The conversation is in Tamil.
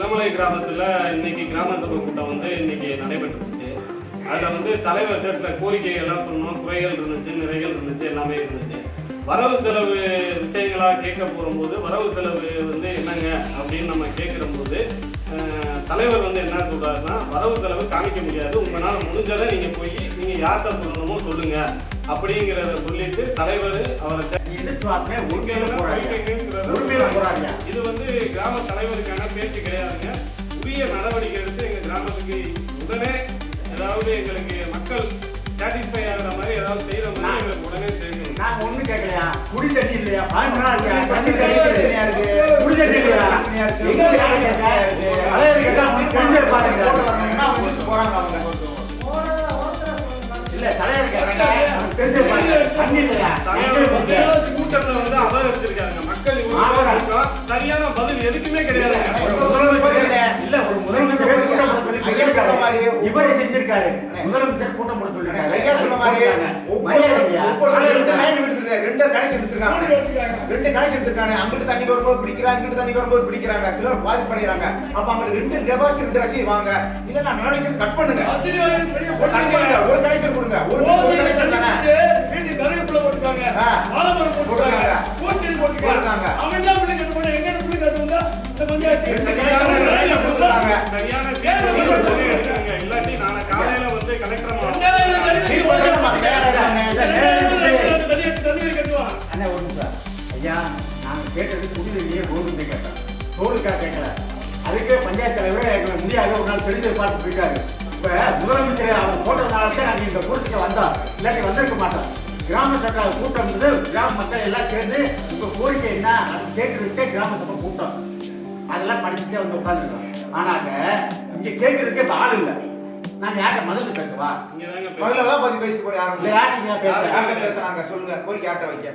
சிலமலை கிராமத்தில் இன்னைக்கு கிராம சபை கூட்டம் வந்து இன்னைக்கு நடைபெற்றுச்சு. அதில் வந்து தலைவர் சில கோரிக்கை எல்லாம் சொன்னோம் குறைகள் இருந்துச்சு நிறைகள் இருந்துச்சு எல்லாமே இருந்துச்சு. வரவு செலவு விஷயங்களாக கேட்க போகும்போது வரவு செலவு வந்து என்னங்க அப்படின்னு நம்ம கேட்குற தலைவர் வந்து என்ன சொல்கிறாருன்னா வரவு செலவு காமிக்க முடியாது. உங்களால் முடிஞ்சதை நீங்கள் போய் நீங்கள் யார்கிட்ட சொல்லணுமோ சொல்லுங்கள் அப்படிங்கிறத சொல்லிட்டு தலைவர் அவரை சே- எதிர்பார்ப்பே உண்மையில போறாங்க இது வந்து கிராம தலைவருக்கான பேச்சு கிடையாதுங்க. உரிய நடவடிக்கை எடுத்து எங்க கிராமத்துக்கு உடனே ஏதாவது எங்களுக்கு மக்கள் சாட்டிஸ்ஃபை ஆகுற மாதிரி ஏதாவது செய்யற மாதிரி எங்களுக்கு உடனே செய்யணும் நாங்க ஒண்ணும் கேட்கலையா குடி தண்ணி இல்லையா? நாள் இல்லையா கூட்டத்துல வந்து கூட்டத்துல வந்து மக்கள் சரியான பதில் எதுக்குமே கிடையாது முதலமைச்சர் இல்ல ஒரு முதலமைச்சர் கூட்டம் போட ஐயா சொன்ன மாதிரி செஞ்சிருக்காரு முதலமைச்சர் கூட்டம் போட சொல்லிருக்காரு ஒவ்வொரு ரெண்டு கடைசி எடுத்துருக்காங்க. ரெண்டு கடைசி எடுத்துருக்காங்க. அங்கிட்டு தண்ணி வரும்போது பிடிக்கிறாங்க இங்கிட்டு தண்ணி வரும்போது பிடிக்கிறாங்க. சிலர் பாதிப்படைகிறாங்க அப்ப அவங்க ரெண்டு டெபாசிட் ரெண்டு ரசீது வாங்க. இல்ல நான் நடக்கிறது கட் பண்ணுங்க. ஒரு கடைசி கொடுங்க. ஒரு தானே வீட்டு கருவேப்பிலை போட்டுருக்காங்க. பூச்செடி அவன் என்ன பிள்ளை கட்டு போன எங்க பிள்ளை கட்டு வந்தா இந்த பஞ்சாயத்து ஒரு நிமிஷம் ஐயா நாங்க கேட்டது குடிநீரையே கோதுமை கேட்டோம். சோறுக்கா கேட்கல. அதுக்கே பஞ்சாயத்து தலைவரே எங்களுக்கு முடியாது ஒரு நாள் தெரிஞ்சு பார்த்து போயிட்டாரு இப்ப முதலமைச்சர் அவங்க போட்டதுனால தான் நாங்க இந்த கூட்டத்துக்கு வந்தோம். இல்லாட்டி வந்திருக்க மாட்டோம். கிராம சபை கூட்டம் வந்து கிராம மக்கள் எல்லாம் சேர்ந்து உங்க கோரிக்கை என்ன? அது கேட்கறதுக்கே கிராம சபை கூட்டம். அதெல்லாம் படிச்சுட்டே வந்து உட்காந்துருக்கோம் ஆனாக்க இங்க கேட்கறதுக்கே இப்ப ஆள் இல்லை. நாங்க யார்கிட்ட முதல்ல பேசவா? முதல்ல தான் பத்தி பேசிட்டு போய் யாரும் யார்கிட்ட பேசுறாங்க? சொல்லுங்க. கோரிக்கை யார்கிட்ட வைக்க?